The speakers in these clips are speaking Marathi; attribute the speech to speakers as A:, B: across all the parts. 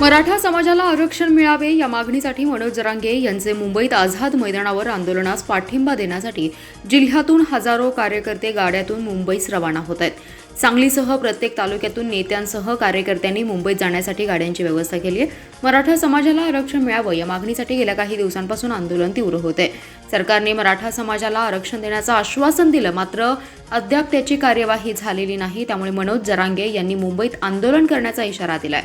A: मराठा समाजाला आरक्षण मिळावे या मागणीसाठी मनोज जरांगे यांचे मुंबईत आझाद मैदानावर आंदोलनास पाठिंबा देण्यासाठी जिल्ह्यातून हजारो कार्यकर्ते गाड्यातून मुंबईस रवाना होत आहेत. सांगलीसह प्रत्येक तालुक्यातून नेत्यांसह कार्यकर्त्यांनी मुंबईत जाण्यासाठी गाड्यांची व्यवस्था केली आहे. मराठा समाजाला आरक्षण मिळावं या मागणीसाठी गेल्या काही दिवसांपासून आंदोलन तीव्र होते सरकारने मराठा समाजाला आरक्षण देण्याचं आश्वासन दिलं मात्र अद्याप त्याची कार्यवाही झालेली नाही. त्यामुळे मनोज जरांगे यांनी मुंबईत आंदोलन करण्याचा इशारा दिलाय.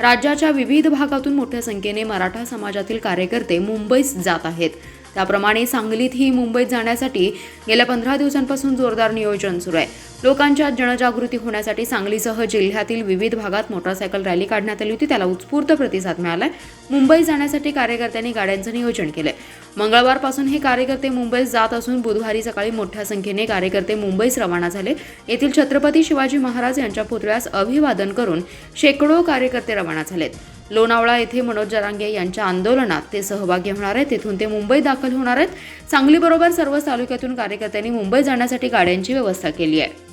A: राज्याच्या विविध भागातून मोठ्या संख्येने मराठा समाजातील कार्यकर्ते मुंबईस जात आहेत. त्याप्रमाणे सांगलीतही मुंबईत जाण्यासाठी गेल्या पंधरा दिवसांपासून जोरदार नियोजन सुरू आहे. लोकांच्या जनजागृती होण्यासाठी सांगलीसह जिल्ह्यातील विविध भागात मोटरसायकल रॅली काढण्यात आली होती. त्याला उत्स्फूर्त प्रतिसाद मिळाला मुंबई जाण्यासाठी कार्यकर्त्यांनी गाड्यांचं नियोजन केलंय. मंगळवारपासून हे कार्यकर्ते मुंबईत जात असून बुधवारी सकाळी मोठ्या संख्येने कार्यकर्ते मुंबईस रवाना झाले. येथील छत्रपती शिवाजी महाराज यांच्या पुतळ्यास अभिवादन करून शेकडो कार्यकर्ते रवाना झालेत. लोणावळा येथे मनोज जरांगे यांच्या आंदोलनात ते सहभागी होणार आहेत. तेथून ते मुंबईत दाखल होणार आहेत. सांगलीबरोबर सर्वच तालुक्यातून कार्यकर्त्यांनी मुंबईत जाण्यासाठी गाड्यांची व्यवस्था केली आहे.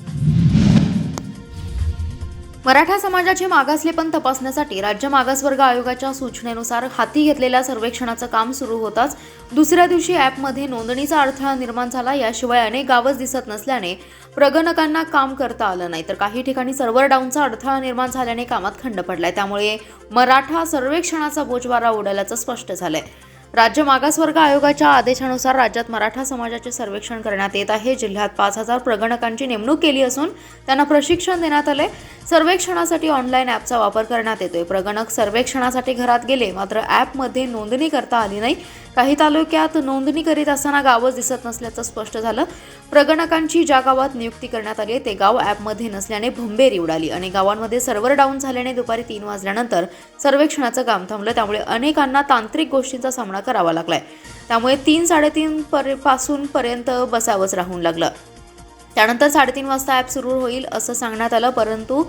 A: मराठा समाजाचे मागासलेपण तपासण्यासाठी राज्य मागासवर्ग आयोगाच्या सूचनेनुसार हाती घेतलेल्या सर्वेक्षणाचं काम सुरू होताच दुसऱ्या दिवशी ॲपमध्ये नोंदणीचा अडथळा निर्माण झाला. याशिवाय अनेक गावच दिसत नसल्याने प्रगणकांना काम करता आलं नाही. तर काही ठिकाणी सर्व्हर डाऊनचा अडथळा निर्माण झाल्याने कामात खंड पडलाय. त्यामुळे मराठा सर्वेक्षणाचा बोजवारा उडाल्याचं स्पष्ट झालंय. राज्य मागासवर्ग आयोगाच्या आदेशानुसार राज्यात मराठा समाजाचे सर्वेक्षण करण्यात येत आहे. जिल्ह्यात पाच हजार प्रगणकांची नेमणूक केली असून त्यांना प्रशिक्षण देण्यात आले सर्वेक्षणासाठी ऑनलाईन ॲपचा वापर करण्यात येतोय. प्रगणक सर्वेक्षणासाठी घरात गेले मात्र ॲपमध्ये नोंदणी करता आली नाही. काही तालुक्यात नोंदणी करीत असताना गावच दिसत नसल्याचं स्पष्ट झालं. प्रगणकांची ज्या गावात नियुक्ती करण्यात आली आहे ते गाव ॲपमध्ये नसल्याने भंबेरी उडाली. अनेक गावांमध्ये सर्व्हर डाऊन झाल्याने दुपारी तीन वाजल्यानंतर सर्वेक्षणाचं काम थांबलं. त्यामुळे अनेकांना तांत्रिक गोष्टींचा सामना करावा लागलाय. त्यामुळे तीन साडेतीन परपासून पर्यंत बसावंच राहून लागलं. त्यानंतर साडेतीन वाजता ॲप सुरू होईल असं सांगण्यात आलं परंतु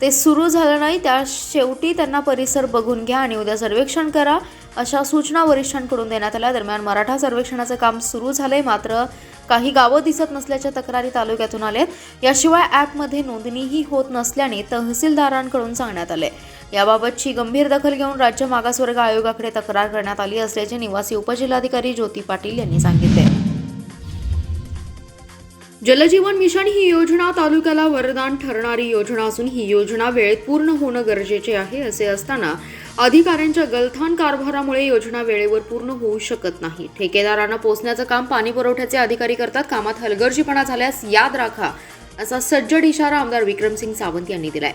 A: ते सुरू झालं नाही. त्या शेवटी त्यांना परिसर बघून घ्या आणि उद्या सर्वेक्षण करा. अशा सूचना वरिष्ठांकडून देण्यात आल्या. दरम्यान मराठा सर्वेक्षणाचं काम सुरू झालंय. मात्र काही गावं दिसत नसल्याच्या तक्रारी तालुक्यातून आल्यात याशिवाय ॲपमध्ये नोंदणीही होत नसल्याने तहसीलदारांकडून सांगण्यात आले याबाबतची गंभीर दखल घेऊन राज्य मागासवर्ग आयोगाकडे तक्रार करण्यात आली असल्याचे निवासी उपजिल्हाधिकारी ज्योती पाटील यांनी सांगितले. जलजीवन मिशन ही योजना तालुक्याला वरदान ठरणारी योजना असून ही योजना वेळेत पूर्ण होणं गरजेचे आहे असे असताना अधिकाऱ्यांच्या गलथान कारभारामुळे योजना वेळेवर पूर्ण होऊ शकत नाही. ठेकेदारांना पोचण्याचं काम पाणी पुरवठ्याचे अधिकारी करतात कामात हलगर्जीपणा झाल्यास याद राखा असा सज्जड इशारा आमदार विक्रमसिंग सावंत यांनी दिलाय.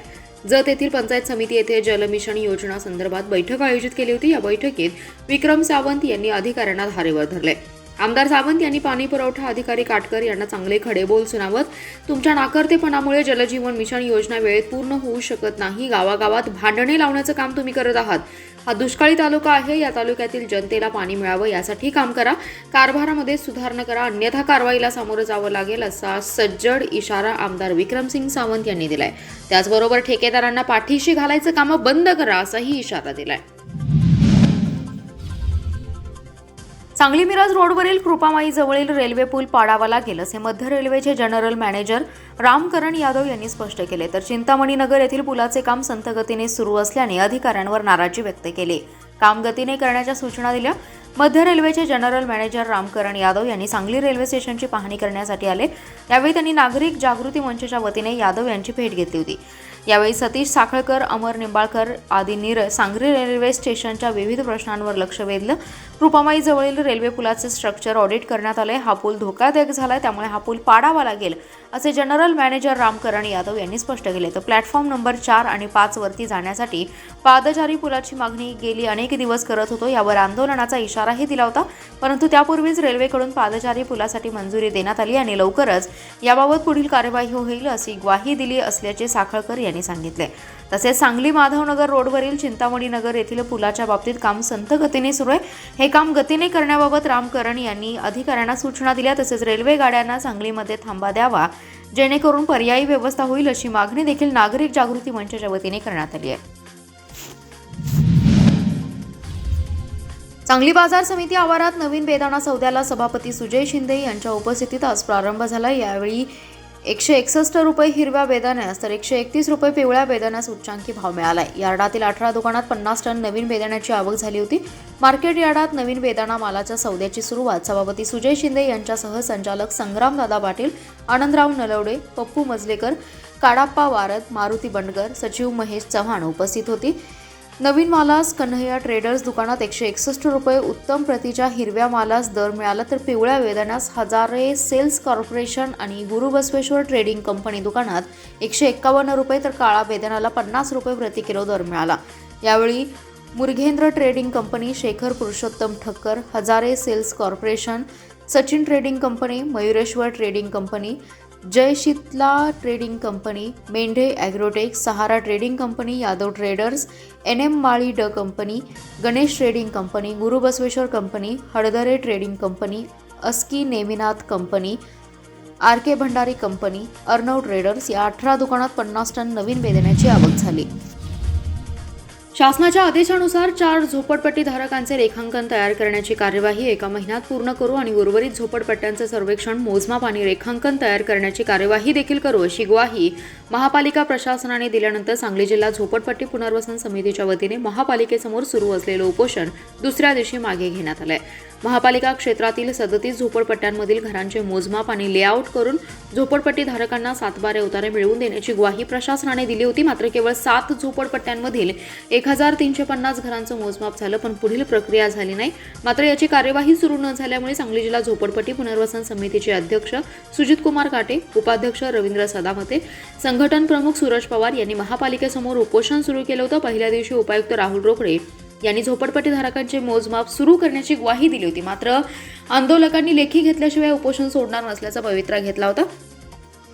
A: जत येथील पंचायत समिती येथे जलमिशन योजना संदर्भात बैठक आयोजित केली होती. या बैठकीत विक्रम सावंत यांनी अधिकाऱ्यांना धारेवर धरले. आमदार सावंत यांनी पाणी पुरवठा अधिकारी काटकर यांना चांगले खडेबोल सुनावत तुमच्या नाकर्तेपणामुळे जलजीवन मिशन योजना वेळेत पूर्ण होऊ शकत नाही गावागावात भांडणे लावण्याचं काम तुम्ही करत आहात. हा दुष्काळी तालुका आहे या तालुक्यातील जनतेला पाणी मिळावं यासाठी काम करा. कारभारामध्ये सुधारणा करा अन्यथा कारवाईला सामोरं जावं लागेल असा सज्जड इशारा आमदार विक्रमसिंग सावंत यांनी दिलाय. त्याचबरोबर ठेकेदारांना पाठीशी घालायचं कामं बंद करा असाही इशारा दिलाय. सांगली मिराज रोडवरील कृपामाई जवळील रेल्वे पूल पाडावा लागेल असे मध्य रेल्वेचे जनरल मॅनेजर रामकरण यादव यांनी स्पष्ट केले. तर चिंतामणी नगर येथील पुलाचे काम संथगतीने सुरू असल्याने अधिकाऱ्यांवर नाराजी व्यक्त केली. काम गतीने करण्याच्या सूचना दिल्या. मध्य रेल्वेचे जनरल मॅनेजर रामकरण यादव यांनी सांगली रेल्वे स्टेशनची पाहणी करण्यासाठी आले. यावेळी त्यांनी नागरिक जागृती मंचच्या वतीने यादव यांची भेट घेतली होती. यावेळी सतीश साखळकर अमर निंबाळकर आदींनी र- सांगली रेल्वे स्टेशनच्या विविध प्रश्नांवर लक्ष वेधलं. रुपामाई जवळील रेल्वे पुलाचे स्ट्रक्चर ऑडिट करण्यात आले हा पूल धोकादायक झाला त्यामुळे हा पूल पाडावा लागेल असे जनरल मॅनेजर रामकरण यादव यांनी स्पष्ट केले. तर प्लॅटफॉर्म नंबर चार आणि पाच वरती जाण्यासाठी पादचारी पुलाची मागणी गेली अनेक दिवस करत होतो. यावर आंदोलनाचा इशारा इशाराही दिला होता परंतु त्यापूर्वीच रेल्वेकडून पादचारी पुलासाठी मंजुरी देण्यात आली आणि लवकरच याबाबत पुढील कार्यवाही होईल अशी ग्वाही दिली असल्याचे साखळकर यांनी सांगितले तसेच सांगली माधवनगर रोडवरील चिंतामणी नगर येथील पुलाच्या बाबतीत काम संथ गतीने सुरू आहे हे काम गतीने करण्याबाबत रामकरण यांनी अधिकाऱ्यांना सूचना दिल्या तसेच रेल्वे गाड्यांना सांगलीमध्ये थांबा द्यावा जेणेकरून पर्यायी व्यवस्था होईल अशी मागणी देखील नागरिक जागृती मंचाच्या वतीने करण्यात आली आहे सांगली बाजार समिती आवारात नवीन बेदाणा सौद्याला सभापती सुजय शिंदे यांच्या उपस्थितीत आज प्रारंभ झाला. यावेळी एकशे एकसष्ट रुपये हिरव्या बेदाण्यास तर एकशे एकतीस रुपये पिवळ्या बेदाण्यास उच्चांकी भाव मिळालाय. यार्डातील अठरा दुकानात पन्नास टन नवीन बेदाण्याची आवक झाली होती. मार्केट यार्डात नवीन बेदाणा मालाच्या सौद्याची सुरुवात सभापती सुजय शिंदे यांच्यासह संचालक संग्रामदादा पाटील आनंदराव नलवडे पप्पू मजलेकर काडाप्पा वारद मारुती बंडगर सचिव महेश चव्हाण उपस्थित होती. नवीन मालास कन्हैया ट्रेडर्स दुकानात एकशे एकसष्ट रुपये उत्तम प्रतीच्या हिरव्या मालास दर मिळाला तर पिवळ्या वेदनास हजारे सेल्स कॉर्पोरेशन आणि गुरु बसवेश्वर ट्रेडिंग कंपनी दुकानात एकशे एक्कावन्न रुपये तर काळा वेदनाला पन्नास रुपये प्रति किलो दर मिळाला. यावेळी Murghendra trading company Shekhar Purushottam Thakkar Hazare sales corporation Sachin trading company Mayureshwar trading company Jai Sheetla trading company Mendhe agrotech Sahara trading company Yadav traders N M Mali ड company Ganesh trading company Guru Basaveshwar company Haldare trading company Aski Neminath company R K Bhandari company Arnav traders या अठरा दुकानात पन्नास टन नवीन बेदाण्याची आवक झाली. शासनाच्या आदेशानुसार चार झोपडपट्टी धारकांचे रेखांकन तयार करण्याची कार्यवाही एका महिन्यात पूर्ण करू आणि उर्वरित झोपडपट्ट्यांचे सर्वेक्षण मोजमाप आणि रेखांकन तयार करण्याची कार्यवाही देखील करू अशी ग्वाही महापालिका प्रशासनाने दिल्यानंतर सांगली जिल्हा झोपडपट्टी पुनर्वसन समितीच्या वतीने महापालिकेसमोर सुरू असलेलं उपोषण दुसऱ्या दिवशी मागे घेण्यात आलं आहे महापालिका क्षेत्रातील सदतीस झोपडपट्ट्यांमधील घरांचे मोजमाप आणि लेआउट करून झोपडपट्टी धारकांना सातबारे उतारे मिळवून देण्याची ग्वाही प्रशासनाने दिली होती. मात्र केवळ सात झोपडपट्ट्यांमधील एक हजार तीनशे पन्नास घरांचं मोजमाप झालं पण पुढील प्रक्रिया झाली नाही. मात्र याची कार्यवाही सुरू न झाल्यामुळे सांगली जिल्हा झोपडपट्टी पुनर्वसन समितीचे अध्यक्ष सुजित कुमार काटे उपाध्यक्ष रवींद्र सदामते संघटन प्रमुख सूरज पवार यांनी महापालिकेसमोर उपोषण सुरू केलं होतं. पहिल्या दिवशी उपायुक्त राहुल रोकडे यांनी झोपडपट्टी धारकांचे मोजमाप सुरू करण्याची ग्वाही दिली होती. मात्र आंदोलकांनी लेखी घेतल्याशिवाय उपोषण सोडणार नसल्याचा पवित्रा घेतला होता.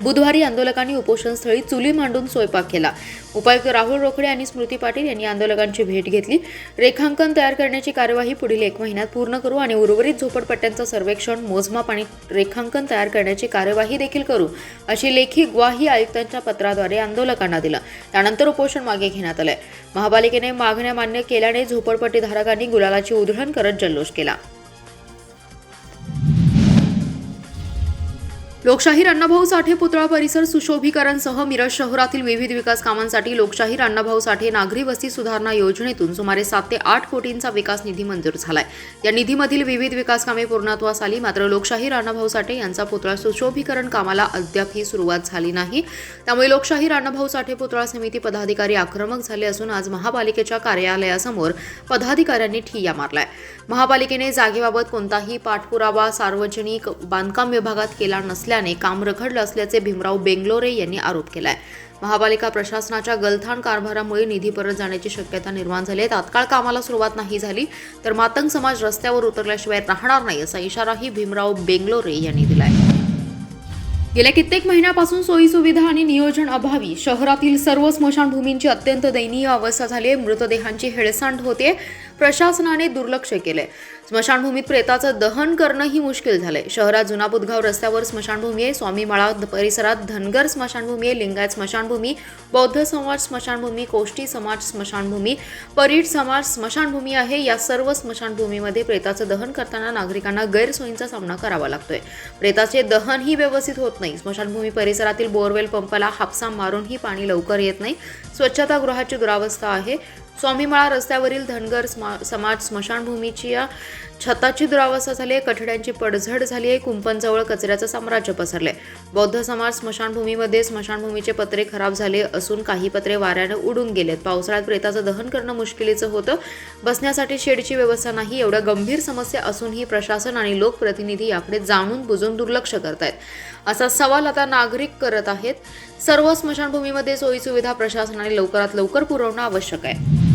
A: बुधवारी आंदोलकांनी उपोषणस्थळी चुली मांडून स्वयंपाक केला. उपायुक्त राहुल रोखडे आणि स्मृती पाटील यांनी आंदोलकांची भेट घेतली. रेखांकन तयार करण्याची कार्यवाही पुढील एक महिन्यात पूर्ण करू आणि उर्वरित झोपडपट्ट्यांचं सर्वेक्षण मोजमाप आणि रेखांकन तयार करण्याची कार्यवाही देखील करू अशी लेखी ग्वाही आयुक्तांच्या पत्राद्वारे आंदोलकांना दिलं. त्यानंतर उपोषण मागे घेण्यात आलंय. महापालिकेने मागण्या मान्य केल्याने झोपडपट्टी धारकांनी गुलालाची उधळण करत जल्लोष केला. लोकशाहीर अण्णाभाऊ साठे पुतळा परिसर सुशोभीकरणसह मिरज शहरातील विविध विकास कामांसाठी लोकशाहीर अण्णाभाऊ साठे नागरी वस्ती सुधारणा योजनेतून सुमारे सात ते आठ कोटींचा विकास निधी मंजूर झालाय. या निधीमधील विविध विकास कामे पूर्णत्वास आली मात्र लोकशाहीर अण्णाभाऊ साठे यांचा पुतळा सुशोभीकरण कामाला अद्यापही सुरुवात झाली नाही. त्यामुळे लोकशाहीर अण्णाभाऊ साठे पुतळा समिती पदाधिकारी आक्रमक झाले असून आज महापालिकेच्या कार्यालयासमोर पदाधिकाऱ्यांनी ठिय्या मारलाय. महापालिकेने जागेबाबत कोणताही पाठपुरावा सार्वजनिक बांधकाम विभागात केला नसल्याने काम रखडलं असल्याचे भीमराव बेंगलोरे यांनी आरोप केलाय. महापालिका प्रशासनाच्या गलथान कारभारामुळे निधी परत जाण्याची शक्यता निर्माण झाली आहे. तात्काळ कामाला सुरुवात नाही झाली तर मातंग समाज रस्त्यावर उतरल्याशिवाय राहणार नाही असा इशाराही भीमराव बेंगलोरे यांनी दिलाय. गेल्या कित्येक महिन्यापासून सोयीसुविधा आणि नियोजन अभावी शहरातील सर्व स्मशानभूमींची अत्यंत दयनीय अवस्था झाली आहे. मृतदेहांची हेळसांड होते. प्रशासनाने दुर्लक्ष केले. स्मशानभूमीत प्रेताचं दहन करणंही मुश्किल झालंय शहरात जुना बुधगाव रस्त्यावर स्मशानभूमी आहे. स्वामी माळा परिसरात धनगर स्मशानभूमी आहे. लिंगायत स्मशानभूमी बौद्ध समाज स्मशानभूमी कोष्टी समाज स्मशानभूमी परीट समाज स्मशानभूमी आहे. या सर्व स्मशानभूमीमध्ये प्रेताचं दहन करताना नागरिकांना गैरसोयींचा सामना करावा लागतोय. प्रेताचे दहन ही व्यवस्थित होत नाही. स्मशानभूमी परिसरातील बोरवेल पंपाला हापसा मारूनही पाणी लवकर येत नाही. स्वच्छतागृहाची दुरावस्था आहे. स्वामीमाळा रस्त्यावरील धनगर स्मा समाज स्मशानभूमीची या छताची दुरावस्था झाली आहे. कठड्यांची पडझड झाली आहे. कुंपणजवळ कचऱ्याचं साम्राज्य पसरले बौद्ध समाज स्मशानभूमीमध्ये स्मशानभूमीचे पत्रे खराब झाले असून काही पत्रे वाऱ्यानं उडून गेलेत. पावसाळ्यात प्रेताचं दहन करणं मुश्किलीचं होतं. बसण्यासाठी शेडची व्यवस्था नाही. एवढ्या गंभीर समस्या असूनही प्रशासन आणि लोकप्रतिनिधी याकडे जाणून बुजून दुर्लक्ष करतायत. असा सवाल आता नागरिक करत आहेत. सर्व स्मशानभूमीमध्ये सोयीसुविधा प्रशासनाने लवकरात लवकर पुरवणं आवश्यक आहे.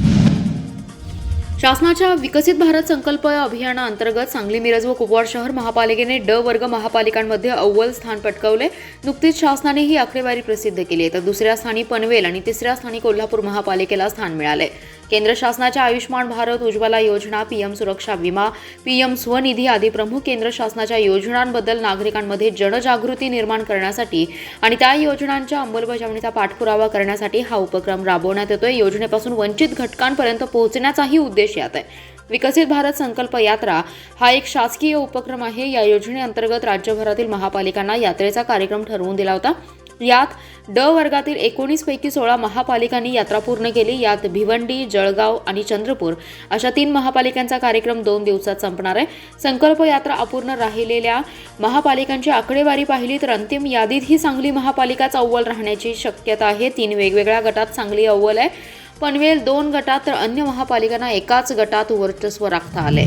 A: शासनाच्या विकसित भारत संकल्प अभियानाअंतर्गत सांगली मिरज व कुपवाड शहर महापालिकेने ड वर्ग महापालिकांमध्ये अव्वल स्थान पटकावले. नुकतीच शासनाने ही आकडेवारी प्रसिद्ध केली आहे. तर दुसऱ्या स्थानी पनवेल आणि तिसऱ्या स्थानी कोल्हापूर महापालिकेला स्थान मिळाले. केंद्र शासनाच्या आयुष्यमान भारत उज्ज्वला योजना पीएम सुरक्षा विमा पीएम स्वनिधी आदी प्रमुख केंद्र शासनाच्या योजनांबद्दल नागरिकांमध्ये जनजागृती निर्माण करण्यासाठी आणि त्या योजनांच्या अंमलबजावणीचा पाठपुरावा करण्यासाठी हा उपक्रम राबवण्यात येतोय. योजनेपासून वंचित घटकांपर्यंत पोहोचण्याचाही उद्देश यात आहे. विकसित भारत संकल्प यात्रा हा एक शासकीय उपक्रम आहे. या योजनेअंतर्गत राज्यभरातील महापालिकांना यात्रेचा कार्यक्रम ठरवून दिला होता. यात ड वर्गातील एकोणीस पैकी सोळा महापालिकांनी यात्रा पूर्ण केली. यात भिवंडी जळगाव आणि चंद्रपूर अशा तीन महापालिकांचा कार्यक्रम दोन दिवसात संपणार आहे. संकल्प यात्रा अपूर्ण राहिलेल्या महापालिकांची आकडेवारी पाहिली तर अंतिम यादीत ही सांगली महापालिकाच अव्वल राहण्याची शक्यता आहे. तीन वेगवेगळ्या गटात सांगली अव्वल आहे. पनवेल दोन गटात तर अन्य महापालिकांना एकाच गटात वर्चस्व राखता आलंय.